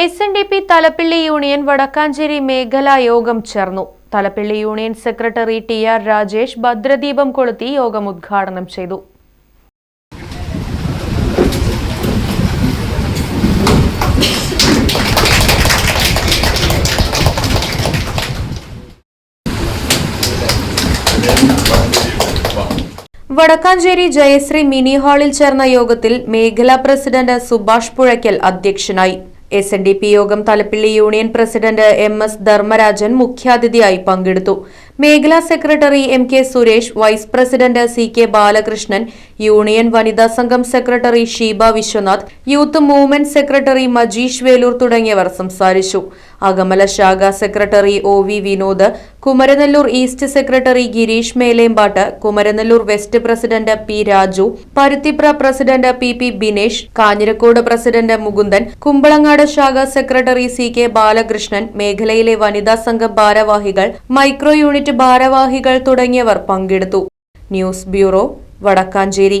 S N D P Thalappilly union Vadakkanchery മേഖലാ യോഗം ചേർന്നു. Thalappilly union secretary T R Rajesh ഭദ്രദീപം കൊളുത്തി യോഗം ഉദ്ഘാടനം ചെയ്തു. വടക്കാഞ്ചേരി ജയശ്രീ മിനി ഹാളിൽ ചേർന്ന യോഗത്തിൽ മേഖലാ പ്രസിഡന്റ് സുഭാഷ് പുഴയ്ക്കൽ അധ്യക്ഷനായി. എസ് എൻ ഡി പി യോഗം Thalappilly union president M S Dharmarajan മുഖ്യാതിഥിയായി പങ്കെടുത്തു. മേഖലാ secretary M K Suresh vice president C K Balakrishnan union വനിതാ സംഘം secretary Sheeba Viswanath youth movement secretary Majeesh Velur തുടങ്ങിയവർ സംസാരിച്ചു. അകമല ശാഖ secretary O V Vinod Kumaranellur east secretary Gireesh Melempattu Kumaranellur west president P Raju Paruthipra president P P Binesh Kanjirakode president Mukundan Kumbalangad ശാഖ secretary C K Balakrishnan മേഖലയിലെ വനിതാ സംഘം ഭാരവാഹികൾ micro unit ഭാരവാഹികൾ തുടങ്ങിയവർ പങ്കെടുത്തു. News bureau Vadakkanchery.